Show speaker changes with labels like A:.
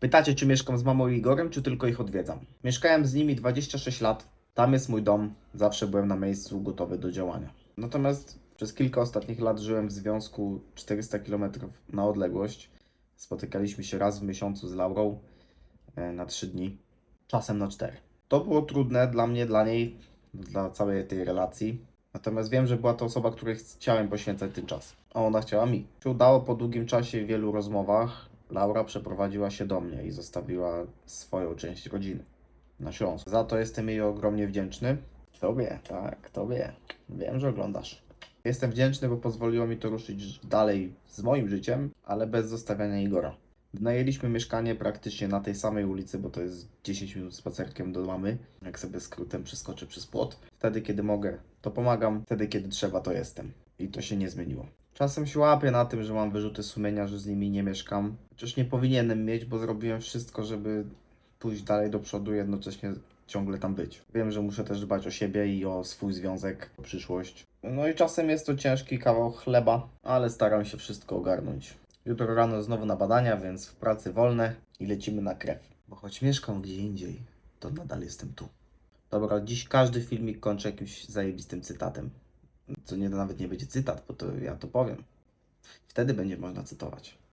A: Pytacie, czy mieszkam z mamą i Igorem, czy tylko ich odwiedzam? Mieszkałem z nimi 26 lat. Tam jest mój dom. Zawsze byłem na miejscu, gotowy do działania. Natomiast przez kilka ostatnich lat żyłem w związku 400 km na odległość. Spotykaliśmy się raz w miesiącu z Laurą e, na 3 dni, czasem na 4. To było trudne dla mnie, dla niej, dla całej tej relacji. Natomiast wiem, że była to osoba, której chciałem poświęcać ten czas, a ona chciała mi. Się udało po długim czasie wielu rozmowach. Laura przeprowadziła się do mnie i zostawiła swoją część rodziny na Śląsku. Za to jestem jej ogromnie wdzięczny. Tobie, tak, tobie. Wiem, że oglądasz. Jestem wdzięczny, bo pozwoliło mi to ruszyć dalej z moim życiem, ale bez zostawiania Igora. Wynajęliśmy mieszkanie praktycznie na tej samej ulicy, bo to jest 10 minut spacerkiem do mamy. Jak sobie skrótem przeskoczę przez płot. Wtedy, kiedy mogę, to pomagam. Wtedy, kiedy trzeba, to jestem. I to się nie zmieniło. Czasem się łapię na tym, że mam wyrzuty sumienia, że z nimi nie mieszkam. Chociaż nie powinienem mieć, bo zrobiłem wszystko, żeby pójść dalej do przodu, jednocześnie ciągle tam być. Wiem, że muszę też dbać o siebie i o swój związek, o przyszłość. No i czasem jest to ciężki kawał chleba, ale staram się wszystko ogarnąć. Jutro rano znowu na badania, więc w pracy wolne i lecimy na krew. Bo choć mieszkam gdzie indziej, to nadal jestem tu. Dobra, dziś każdy filmik kończę jakimś zajebistym cytatem. Co nie, nawet nie będzie cytat, bo to ja to powiem. Wtedy będzie można cytować.